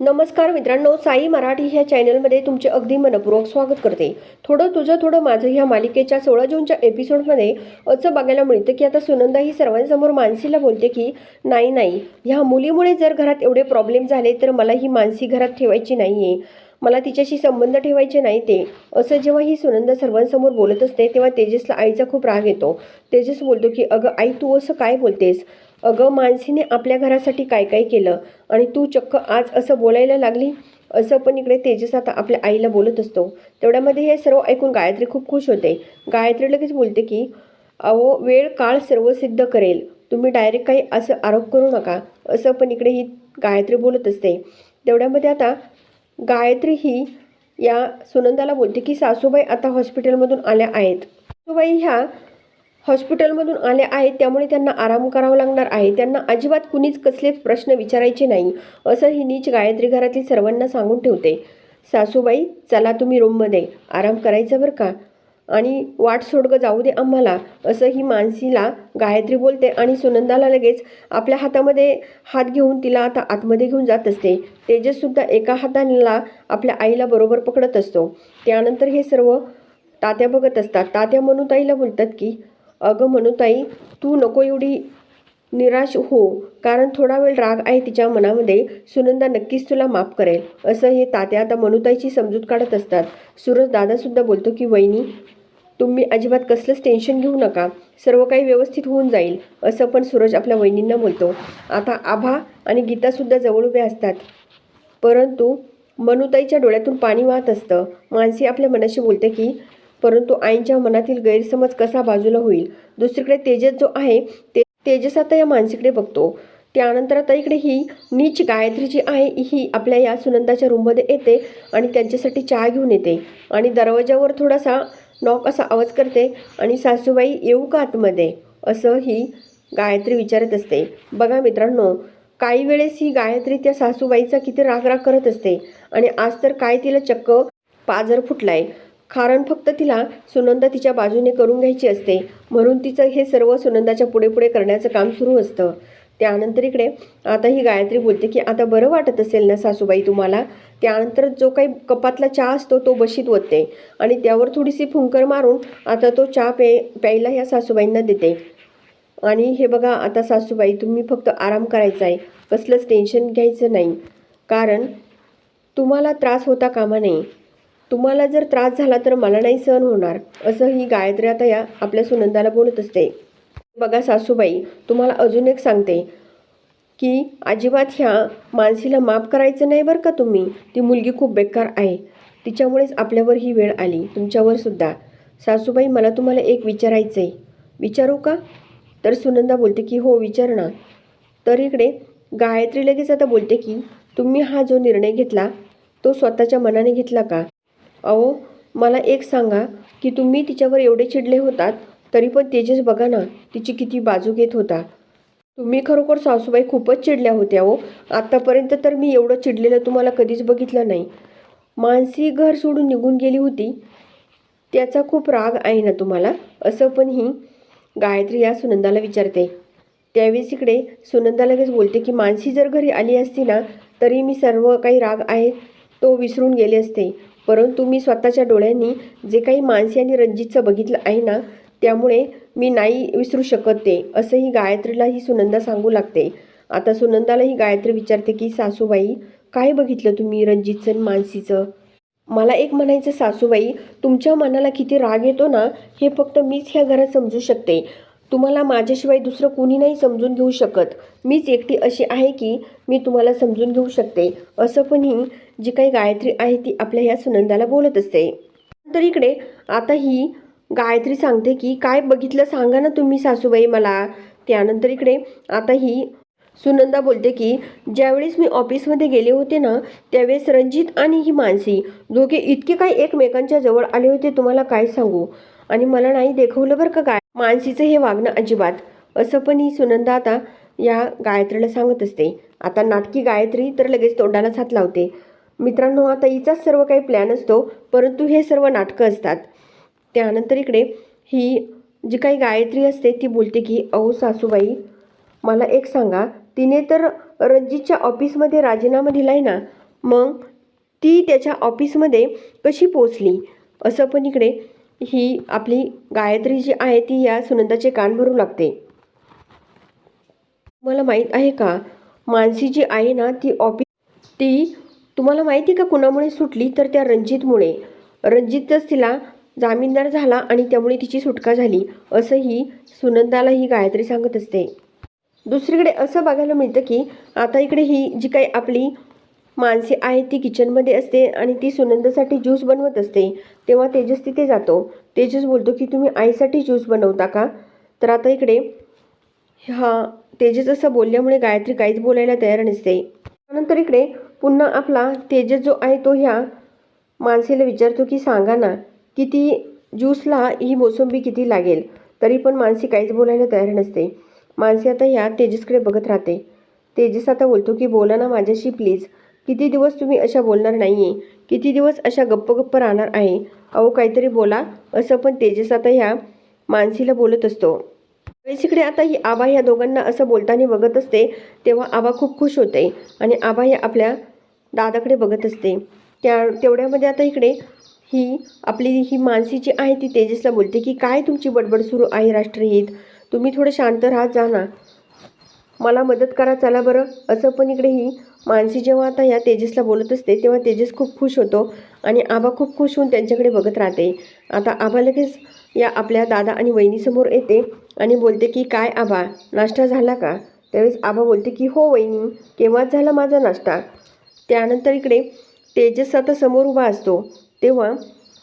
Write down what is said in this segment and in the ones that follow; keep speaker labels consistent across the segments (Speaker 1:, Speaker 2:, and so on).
Speaker 1: नमस्कार मित्रांनो साई मराठी ह्या चॅनलमध्ये तुमचे अगदी मनपूर्वक स्वागत करते. थोडं तुझं थोडं माझं ह्या मालिकेच्या सोळा जूनच्या एपिसोडमध्ये असं बघायला मिळतं की आता सुनंदा ही सर्वांसमोर मानसीला बोलते की नाही नाही ह्या मुलीमुळे जर घरात एवढे प्रॉब्लेम झाले तर मला ही मानसी घरात ठेवायची नाही आहे मला तिच्याशी संबंध ठेवायचे नाही ते. असं जेव्हा ही सुनंदा सर्वांसमोर बोलत असते तेव्हा तेजसला आईचा खूप राग येतो. तेजस बोलतो की अगं आई तू असं काय बोलतेस? अगं मानसीने आपल्या घरासाठी काय काय केलं? आणि तू चक्क आज असं बोलायला लागली? असं पण इकडे तेजस आता आपल्या आईला बोलत असतो. तेवढ्यामध्ये हे सर्व ऐकून गायत्री खूप खुश होते. गायत्री लगेच बोलते की अहो वेळ काळ सर्व सिद्ध करेल. तुम्ही डायरेक्ट काही असं आरोप करू नका. असं पण इकडे ही गायत्री बोलत असते. तेवढ्यामध्ये आता गायत्री ही या सुनंदाला बोलते की सासूबाई आता हॉस्पिटलमधून आल्या आहेत. सासूबाई ह्या हॉस्पिटलमधून आले आहेत त्यामुळे त्यांना आराम करावा लागणार आहे. त्यांना अजिबात कुणीच कसलेच प्रश्न विचारायचे नाही असं ही नीच गायत्री घरातील सर्वांना सांगून ठेवते. सासूबाई चला तुम्ही रूममध्ये आराम करायचं बरं का? आणि वाट सोडगं जाऊ दे आम्हाला असं ही मानसीला गायत्री बोलते आणि सुनंदाला लगेच आपल्या हातामध्ये हात घेऊन तिला आता आतमध्ये घेऊन जात असते. तेजससुद्धा एका हाताला आपल्या आईला बरोबर पकडत असतो. त्यानंतर हे सर्व तात्या बघत असतात. तात्या मनुताईला बोलतात की अगं मनुताई तू नको एवढी निराश हो कारण थोडा वेळ राग आहे तिच्या मनामध्ये. सुनंदा नक्कीच तुला माफ करेल. असं हे तात्या आता मनुताईची समजूत काढत असतात. सूरज दादासुद्धा बोलतो की वहिनी तुम्ही अजिबात कसलंच टेन्शन घेऊ नका. सर्व काही व्यवस्थित होऊन जाईल. असं पण सूरज आपल्या वहिनींना बोलतो. आता आभा आणि गीतासुद्धा जवळ उभे असतात. परंतु मनुताईच्या डोळ्यातून पाणी वाहत असतं. मानसी आपल्या मनाशी बोलते की परंतु आईंच्या मनातील गैरसमज कसा बाजूला होईल? दुसरीकडे तेजस जो आहे ते तेजस आता या मानसीकडे बघतो. त्यानंतर आता इकडे ही नीच गायत्री जी आहे ही आपल्या या सुनंदाच्या रूममध्ये येते आणि त्यांच्यासाठी चहा घेऊन येते आणि दरवाजावर थोडासा नॉक असा आवाज करते आणि सासूबाई येऊ का आतमध्ये? असं ही गायत्री विचारत असते. बघा मित्रांनो काही वेळेस ही गायत्री त्या सासूबाईचा किती रागराग करत असते आणि आज तर काय तिला चक्क पाजर फुटलाय. कारण फक्त तिला सुनंदा तिच्या बाजूने करून घ्यायची असते. म्हणून तिचं हे सर्व सुनंदाच्या पुढे पुढे करण्याचं काम सुरू असतं. त्यानंतर इकडे आता ही गायत्री बोलते की आता बरं वाटत असेल ना सासूबाई तुम्हाला? त्यानंतर जो काही कपातला चहा असतो तो बशीत ओतते आणि त्यावर थोडीशी फुंकर मारून आता तो चहा पे प्यायला ह्या सासूबाईंना देते. आणि हे बघा आता सासूबाई तुम्ही फक्त आराम करायचा आहे कसलंच टेन्शन घ्यायचं नाही. कारण तुम्हाला त्रास होता कामा नये. तुम्हाला जर त्रास झाला तर मला नाही सहन होणार. असं ही गायत्री आता या आपल्या सुनंदाला बोलत असते. बघा सासूबाई तुम्हाला अजून एक सांगते. की अजिबात ह्या मानसीला माफ करायचं नाही बरं का तुम्ही? ती मुलगी खूप बेकार आहे. तिच्यामुळेच आपल्यावर ही वेळ आली. तुमच्यावर सुद्धा. सासूबाई मला तुम्हाला एक विचारायचं आहे विचारू का? तर सुनंदा बोलते की हो विचार ना. तर इकडे गायत्री लगेच आता बोलते की तुम्ही हा जो निर्णय घेतला तो स्वतःच्या मनाने घेतला का? अहो मला एक सांगा की तुम्ही तिच्यावर एवढे चिडले होतात तरी पण तेजस बघा ना तिची किती बाजू घेत होता. तुम्ही खरोखर सासूबाई खूपच चिडल्या होत्या हो आत्तापर्यंत तर मी एवढं चिडलेलं तुम्हाला कधीच बघितलं नाही. मानसी घर सोडून निघून गेली होती. त्याचा खूप राग आहे ना तुम्हाला? असं पण ही गायत्री या सुनंदाला विचारते. त्यावेळेस इकडे सुनंदा लगेच बोलते की मानसी जर घरी आली असती ना तरी मी सर्व काही राग आहे तो विसरून गेले असते. परंतु मी स्वतःच्या डोळ्यांनी जे काही मानसी आणि रणजितचं बघितलं आहे ना त्यामुळे मी नाही विसरू शकत ते असंही गायत्रीला ही सुनंदा सांगू लागते. आता सुनंदाला ही गायत्री विचारते की सासूबाई काय बघितलं तुम्ही रणजितचं आणि मानसीचं? मला एक म्हणायचं सासूबाई तुमच्या मनाला किती राग येतो ना हे फक्त मीच ह्या घरात समजू शकते. तुम्हाला माझ्याशिवाय दुसरं कोणी नाही समजून घेऊ शकत. मीच एकटी अशी आहे की मी तुम्हाला समजून घेऊ शकते. असं पण ही जी काही गायत्री आहे ती आपल्या ह्या सुनंदाला बोलत असते. तर इकडे आता ही गायत्री सांगते की काय बघितलं सांगा ना तुम्ही सासूबाई मला. त्यानंतर इकडे आता ही सुनंदा बोलते की ज्यावेळेस मी ऑफिसमध्ये गेले होते ना त्यावेळेस रणजित आणि ही मानसी दोघे इतके काही एकमेकांच्या जवळ आले होते तुम्हाला काय सांगू? आणि मला नाही देखवलं बरं का काय मानसीचं हे वागणं अजिबात. असं पण ही सुनंदा आता या गायत्रीला सांगत असते. आता नाटकी गायत्री तर लगेच तोंडालाच हात लावते. मित्रांनो आता हिचाच सर्व काही प्लॅन असतो परंतु हे सर्व नाटकं असतात. त्यानंतर इकडे ही जी काही गायत्री असते ती बोलते की अहो सासूबाई मला एक सांगा. तिने तर रणजितच्या ऑफिसमध्ये राजीनामा दिला आहे ना. मग ती त्याच्या ऑफिसमध्ये कशी पोचली असं पण इकडे ही आपली गायत्री जी आहे ती या सुनंदाचे कान भरू लागते. तुम्हाला माहीत आहे का? मानसी जी आहे ना ती ऑफिस ती तुम्हाला माहिती का कुणामुळे सुटली? तर त्या रणजितमुळे. रणजितच तिला जामीनदार झाला आणि त्यामुळे तिची सुटका झाली असंही सुनंदाला ही गायत्री सांगत असते. दुसरीकडे असं बघायला मिळतं की आता इकडे ही जी काही आपली माणसे आहे ती किचनमध्ये असते आणि ती सुनंदासाठी ज्यूस बनवत असते. तेव्हा तेजस तिथे जातो. तेजस बोलतो की तुम्ही आईसाठी ज्यूस बनवता का? तर आता इकडे हा तेजस असं बोलल्यामुळे गायत्री काहीच बोलायला तयार नसते. त्यानंतर इकडे पुन्हा आपला तेजस जो आहे तो ह्या माणसेला विचारतो की सांगा ना किती ज्यूसला ही मोसंबी किती लागेल? तरी पण मानसी काहीच बोलायला तयार नसते. मानसी आता ह्या तेजसकडे बघत राहते. तेजस आता बोलतो की बोला ना माझ्याशी प्लीज. किती दिवस तुम्ही अशा बोलणार नाही आहे किती दिवस अशा गप्प गप्प राहणार आहे? अहो काहीतरी बोला. असं पण तेजस आता ह्या मानसीला बोलत असतो. इकडे आता ही आबा ह्या दोघांना असं बोलताना बघत असते तेव्हा आबा खूप खुश होते आणि आबा ह्या आपल्या दादाकडे बघत असते. त्या तेवढ्यामध्ये आता इकडे ही आपली ही मानसी जी आहे ती तेजसला बोलते की काय तुमची बडबड सुरू आहे राष्ट्रहित? तुम्ही थोडं शांत राहत जा ना. मला मदत करा चला बरं. असं पण इकडे ही मानसी जेव्हा आता या तेजसला बोलत असते तेव्हा तेजस खूप खुश होतो आणि आबा खूप खुश होऊन त्यांच्याकडे बघत राहते. आता आबा लगेच या आपल्या दादा आणि वहिनीसमोर येते आणि बोलते की काय आबा नाश्ता झाला का? त्यावेळेस आबा बोलते की हो वहिनी केव्हाच झाला माझा नाश्ता? त्यानंतर इकडे तेजस आता समोर उभा असतो. तेव्हा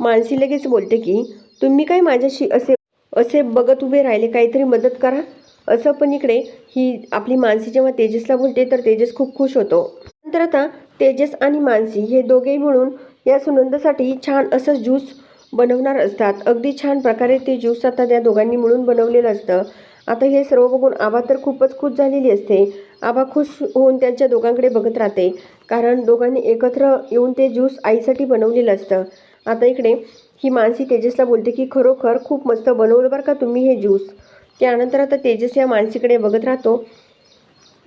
Speaker 1: मानसी लगेच बोलते की तुम्ही काय माझ्याशी असे असे बघत उभे राहिले? काहीतरी मदत करा. असं पण इकडे ही आपली मानसी जेव्हा तेजसला बोलते तर तेजस खूप खुश होतो. नंतर आता तेजस आणि मानसी हे दोघेही मिळून या सुनंदासाठी छान असं ज्यूस बनवणार असतात. अगदी छान प्रकारे ते ज्यूस आता त्या दोघांनी मिळून बनवलेलं असतं. आता हे सर्व बघून आबा तर खूपच खुश झालेली असते. आबा खुश होऊन त्यांच्या दोघांकडे बघत राहते. कारण दोघांनी एकत्र येऊन ते ज्यूस आईसाठी बनवलेलं असतं. आता इकडे ही मानसी तेजसला बोलते की खरोखर खूप मस्त बनवलं बरं का तुम्ही हे ज्यूस? त्यानंतर आता तेजस या मानसीकडे बघत राहतो.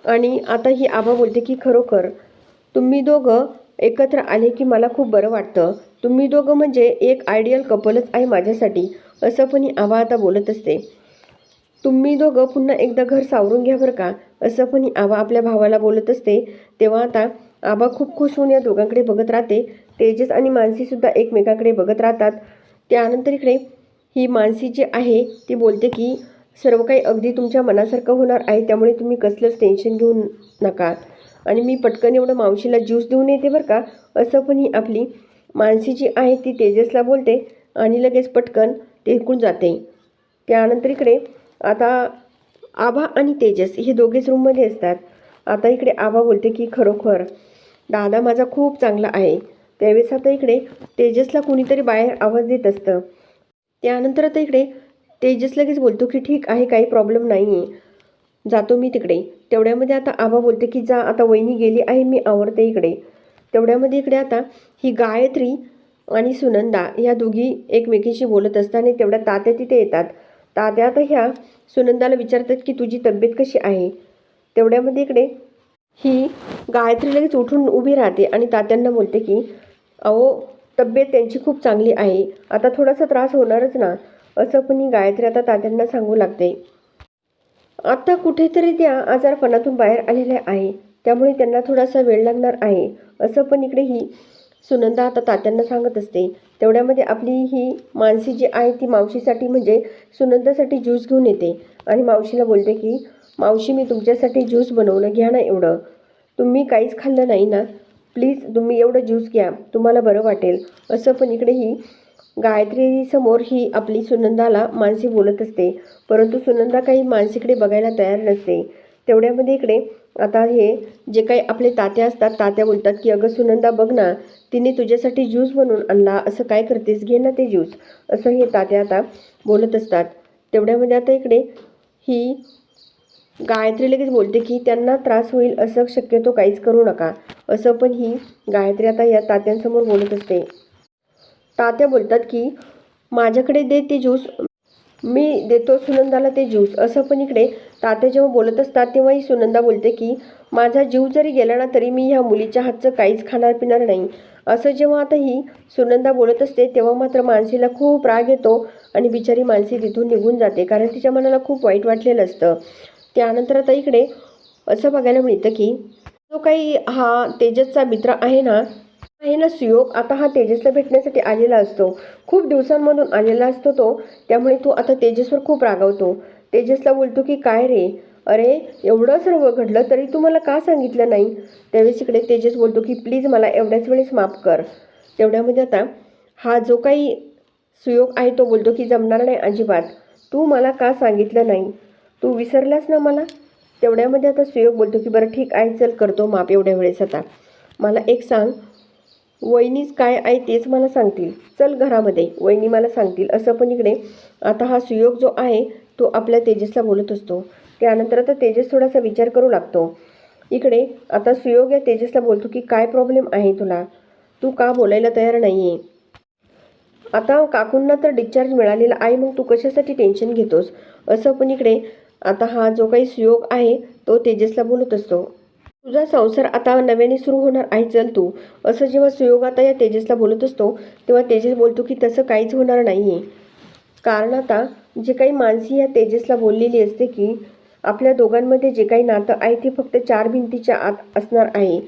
Speaker 1: आणि आता ही आबा बोलते की खरोखर तुम्ही दोघं एकत्र आले की मला खूप बरं वाटतं. तुम्ही दोघं म्हणजे एक आयडियल कपलच आहे माझ्यासाठी असं पण ही आबा आता बोलत असते. तुम्ही दोघं पुन्हा एकदा घर सावरून घ्या बरं का असं पण ही आबा आपल्या भावाला बोलत असते. तेव्हा आता आबा खूप खुश होऊन या दोघांकडे बघत राहते. तेजस आणि मानसीसुद्धा एकमेकांकडे बघत राहतात. त्यानंतर इकडे ही मानसी जी आहे ती बोलते की सर्व काही अगदी तुमच्या मनासारखं होणार आहे त्यामुळे तुम्ही कसलंच टेन्शन घेऊ नका. आणि मी पटकन एवढं मावशीला ज्यूस देऊन येते बरं का? असं पण ही आपली मानसी जी आहे ती तेजसला बोलते आणि लगेच पटकन टेकून जाते. त्यानंतर इकडे आता आभा आणि तेजस हे दोघेच रूममध्ये असतात. आता इकडे आभा बोलते की खरोखर दादा माझा खूप चांगला आहे. त्यावेळेस आता इकडे तेजसला कुणीतरी बाहेर आवाज देत असतं. त्यानंतर आता इकडे तेजस लगेच बोलतो की ठीक आहे काही प्रॉब्लेम नाही आहे जातो मी तिकडे. तेवढ्यामध्ये आता आबा बोलते की जा आता वहिनी गेली आहे मी आवरते इकडे. तेवढ्यामध्ये इकडे आता ही गायत्री आणि सुनंदा ह्या दोघी एकमेकीशी बोलत असतात आणि तेवढ्या तात्या तिथे येतात. तात्या आता ह्या सुनंदाला विचारतात की तुझी तब्येत कशी आहे? तेवढ्यामध्ये इकडे ही गायत्री लगेच उठून उभी राहते आणि तात्यांना बोलते की अहो तब्येत त्यांची खूप चांगली आहे. आता थोडासा त्रास होणारच ना. असं पण ही गायत्री आता तात्यांना सांगू लागते. आता कुठेतरी त्या आजारपणातून बाहेर आलेल्या आहे. त्यामुळे त्यांना थोडासा वेळ लागणार आहे. असं पण इकडे ही सुनंदा आता तात्यांना सांगत असते. तेवढ्यामध्ये आपली ही मानसी जी आहे ती मावशीसाठी म्हणजे सुनंदासाठी ज्यूस घेऊन येते. आणि मावशीला बोलते की मावशी मी तुमच्यासाठी ज्यूस बनवलं. घ्या ना एवढं. तुम्ही काहीच खाल्लं नाही ना. प्लीज तुम्ही एवढं ज्यूस घ्या. तुम्हाला बरं वाटेल. असं पण इकडे ही गायत्री समोर ही आपली सुनंदाला मानसी बोलत असते. परंतु सुनंदा काही मानसीकडे बघायला तयार नसते. तेवढ्यामध्ये इकडे आता हे जे काही आपले तात्या असतात तात्या बोलतात की अगं सुनंदा बघ ना तिने तुझ्यासाठी ज्यूस बनवून आणला असं काय करतेस? घे ना ते ज्यूस. असं हे तात्या आता बोलत असतात. तेवढ्यामध्ये आता इकडे ही गायत्री लगेच बोलते की त्यांना त्रास होईल असं शक्यतो काहीच करू नका. असं पण ही गायत्री आता या तात्यांसमोर बोलत असते. तात्या बोलतात की माझ्याकडे दे ते ज्यूस. मी देतो सुनंदाला ते ज्यूस. असं पण इकडे तात्या जेव्हा बोलत असतात तेव्हाही सुनंदा बोलते की माझा जीव जरी गेला ना तरी मी ह्या मुलीच्या हातचं काहीच खाणार पिणार नाही. असं जेव्हा आता ही सुनंदा बोलत असते तेव्हा मात्र मानसीला खूप राग येतो आणि बिचारी मानसी तिथून निघून जाते कारण तिच्या मनाला खूप वाईट वाटलेलं असतं. त्यानंतर आता इकडे असं बघायला मिळतं की जो काही हा तेजसचा मित्र आहे ना आहे ना सुयोग आता हा तेजसला भेटण्यासाठी आलेला असतो. खूप दिवसांमधून आलेला असतो तो. त्यामुळे तो आता तेजसवर खूप रागावतो. तेजसला बोलतो की काय रे? अरे एवढं सर्व घडलं तरी तू मला का सांगितलं नाही? त्यावेळेस इकडे तेजस बोलतो की प्लीज मला एवढ्याच वेळेस माफ कर. तेवढ्यामध्ये आता हा जो काही सुयोग आहे तो बोलतो की जमणार नाही अजिबात. तू मला का सांगितलं नाही? तू विसरलास ना मला? तेवढ्यामध्ये आता सुयोग बोलतो की बरं ठीक आहे चल करतो माप एवढ्या वेळेस आता. मला एक सांग वहिनीच काय आहे तेच मला सांगतील. चल घरामध्ये वहिनी मला सांगतील. असं पण इकडे आता हा सुयोग जो आहे तो आपल्या तेजसला बोलत असतो. त्यानंतर आता तेजस थोडासा विचार करू लागतो. इकडे आता सुयोग या तेजसला बोलतो की काय प्रॉब्लेम आहे तुला? तू का बोलायला तयार नाही आहे आता काकूंना तर डिस्चार्ज मिळालेला आहे मग तू कशासाठी टेन्शन घेतोस? असं पण इकडे आता हा जो काही सुयोग आहे तो तेजसला बोलत असतो. तुझा संसार आता नव्याने सुरू होणार आहे चल तू. असं जेव्हा सुयोग आता या तेजसला बोलत असतो तेव्हा तेजस बोलतो की तसं काहीच होणार नाही आहे कारण आता जे काही माणसी या तेजसला बोललेली असते की आपल्या दोघांमध्ये जे काही नातं आहे ते फक्त चार भिंतीच्या आत असणार आहे.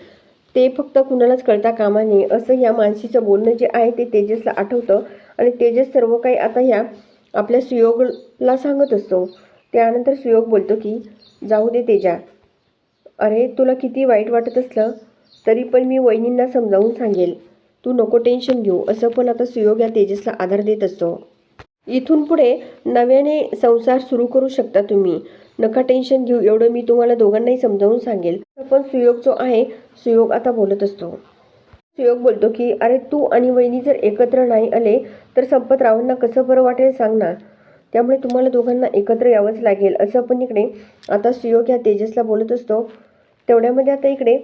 Speaker 1: ते फक्त कुणालाच कळता कामा नये असं या माणसीचं बोलणं जे आहे ते तेजसला आठवतं आणि तेजस सर्व काही आता ह्या आपल्या सुयोगला सांगत असतो. त्यानंतर सुयोग बोलतो की जाऊ दे तेजा अरे तुला किती वाईट वाटत असलं तरी पण मी वहिनींना समजावून सांगेल. तू नको टेन्शन घेऊ. असं पण आता सुयोग या तेजसला आधार देत असतो. इथून पुढे नव्याने संसार सुरू करू शकता तुम्ही. नका टेन्शन घेऊ. एवढं मी तुम्हाला दोघांनाही समजावून सांगेल. पण सुयोग जो आहे सुयोग आता बोलत असतो. सुयोग बोलतो की अरे तू आणि वहिनी जर एकत्र नाही आले तर संपतरावांना कसं बरं वाटेल सांग ना. त्यामुळे तुम्हाला दोघांना एकत्र यावंच लागेल. असं पण इकडे आता सुयोग ह्या तेजसला बोलत असतो. तेवढ्यामध्ये आता इकडे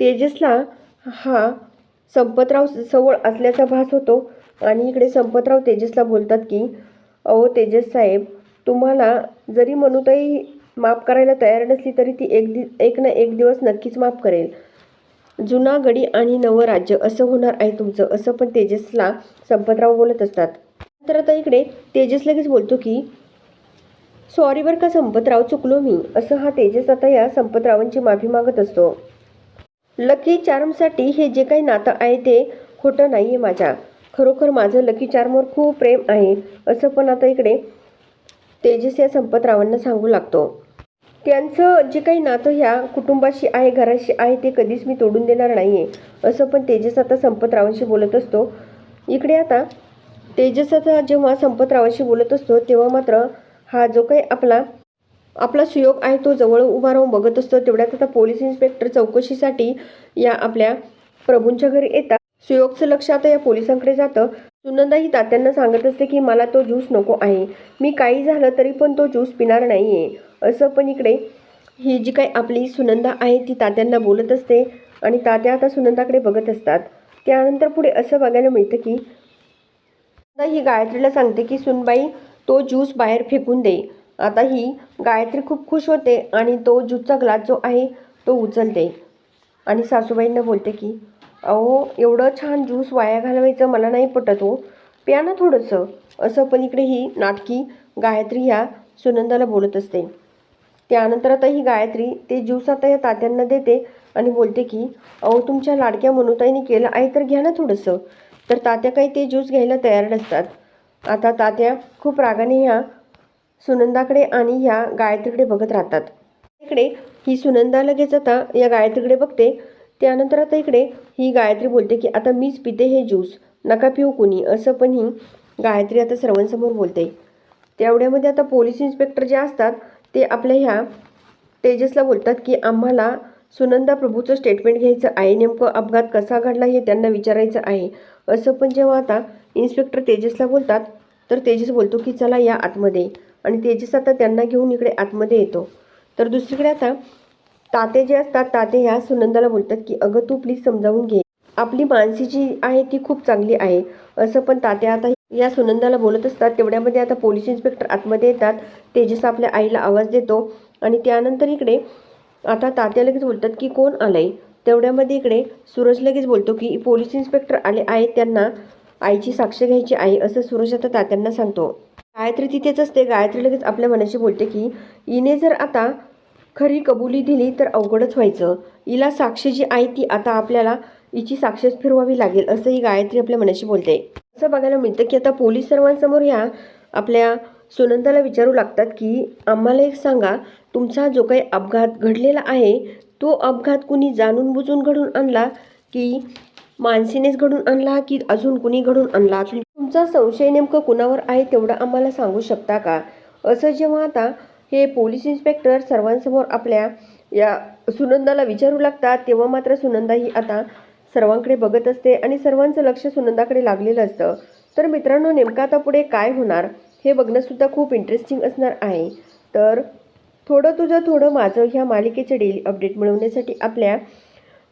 Speaker 1: तेजसला हा संपतराव जवळ असल्याचा भास होतो. आणि इकडे संपतराव तेजसला बोलतात की अहो तेजस साहेब तुम्हाला जरी म्हणूताई माफ करायला तयार नसली तरी ती एक दि एक ना एक दिवस नक्कीच माफ करेल. जुना गडी आणि नवं राज्य असं होणार आहे तुमचं असं पण तेजसला संपतराव बोलत असतात. तर आता इकडे तेजस लगेच बोलतो की सॉरी बरं का संपतराव चुकलो मी? असं हा तेजस आता या संपतरावांची माफी मागत असतो. लकी चार्मसाठी हे जे काही नातं आहे ते खोटं नाही आहे माझ्या. खरोखर माझं लकी चार्मवर खूप प्रेम आहे असं पण आता इकडे तेजस या संपतरावांना सांगू लागतो. त्यांचं जे काही नातं ह्या कुटुंबाशी आहे घराशी आहे ते कधीच मी तोडून देणार नाही आहे असं पण तेजस आता संपतरावांशी बोलत असतो. इकडे आता तेजस आता जेव्हा संपतरावांशी बोलत असतो तेव्हा मात्र हा जो काही आपला आपला सुयोग आहे तो जवळ उभा राहून बघत असतो तेवढ्यात आता पोलीस इन्स्पेक्टर चौकशीसाठी या आपल्या प्रभूंच्या घरी येतात. सुयोगचं लक्ष आता या पोलिसांकडे जातं. सुनंदा ही तात्यांना सांगत असते की मला तो ज्यूस नको आहे. मी काही झालं तरी पण तो ज्यूस पिणार नाही आहे असं पण इकडे ही जी काही आपली सुनंदा आहे ती तात्यांना बोलत असते आणि तात्या आता सुनंदाकडे बघत असतात. त्यानंतर पुढे असं बघायला मिळतं की ही गायत्रीला सांगते की सुनबाई तो ज्यूस बाहेर फेकून दे. आता ही गायत्री खूप खुश होते आणि तो ज्यूसचा ग्लास जो आहे तो उचलते. आणि सासूबाईंना बोलते की अहो एवढं छान ज्यूस वाया घालवायचं मला नाही पटत हो. प्या ना थोडंसं. असं पण इकडे ही नाटकी गायत्री ह्या सुनंदाला बोलत असते. त्यानंतर आता ही गायत्री ते ज्यूस आता या तात्यांना देते आणि बोलते की अहो तुमच्या लाडक्या मनुताईने केलं आहे तर घ्या ना थोडंसं. तर तात्या काही ते ज्यूस घ्यायला तयार नसतात. आता तात्या खूप रागाने ह्या सुनंदाकडे आणि ह्या गायत्रीकडे बघत राहतात. इकडे ही सुनंदा लगेच आता या गायत्रीकडे बघते. त्यानंतर आता इकडे ही गायत्री बोलते की आता मीच पिते हे ज्यूस. नका पिऊ कुणी असं पण ही गायत्री आता सर्वांसमोर बोलते. तेवढ्यामध्ये आता पोलीस इन्स्पेक्टर जे असतात ते आपल्या ह्या तेजसला बोलतात की आम्हाला सुनंदा प्रभूचं स्टेटमेंट घ्यायचं आहे. नेमकं अपघात कसा घडला हे त्यांना विचारायचं आहे. असं पण जेव्हा आता इन्स्पेक्टर तेजसला बोलतात तर तेजस बोलतो की चला या आतमध्ये. आणि तेजस आता त्यांना घेऊन इकडे आतमध्ये येतो. तर दुसरीकडे आता ताते जे असतात ताते ह्या सुनंदाला बोलतात की अगं तू प्लीज समजावून घे. आपली मानसी जी आहे ती खूप चांगली आहे. असं पण तात्या आता या सुनंदाला बोलत असतात. तेवढ्यामध्ये आता पोलीस इन्स्पेक्टर आतमध्ये येतात. तेजस आपल्या आईला आवाज देतो. आणि त्यानंतर इकडे आता तात्या लगेच बोलतात की कोण आलंय? तेवढ्यामध्ये इकडे सूरज लगेच बोलतो की पोलीस इन्स्पेक्टर आले आहेत त्यांना. आईची साक्ष घ्यायची आई असं सूरज आता तात्यांना सांगतो. गायत्री तिथेच असते. गायत्री लगेच आपल्या मनाशी बोलते की इने जर आता खरी कबुली दिली तर अवघडच व्हायचं. हिला साक्षी जी आहे ती आता आपल्याला हिची साक्षच फिरवावी लागेल असंही गायत्री आपल्या मनाशी बोलते. असं बघायला मिळतं की आता पोलीस सर्वांसमोर ह्या आपल्या सुनंदाला विचारू लागतात की आम्हाला एक सांगा तुमचा जो काही अपघात घडलेला आहे तो अपघात कुणी जाणून बुजून घडून आणला की मानसीनेच घडून आणला की अजून कुणी घडून आणला? तुमचा संशय नेमकं कुणावर आहे तेवढं आम्हाला सांगू शकता का? असं जेव्हा आता हे पोलीस इन्स्पेक्टर सर्वांसमोर आपल्या या सुनंदाला विचारू लागतात तेव्हा मात्र सुनंदा ही आता सर्वांकडे बघत असते आणि सर्वांचं लक्ष सुनंदाकडे लागलेलं असतं. तर मित्रांनो नेमकं आता पुढे काय होणार? हे बघणंसुद्धा खूप इंटरेस्टिंग असणार आहे. तर थोडं तुझं थोडं माझं ह्या मालिकेचे डेली अपडेट मिळवण्यासाठी आपल्या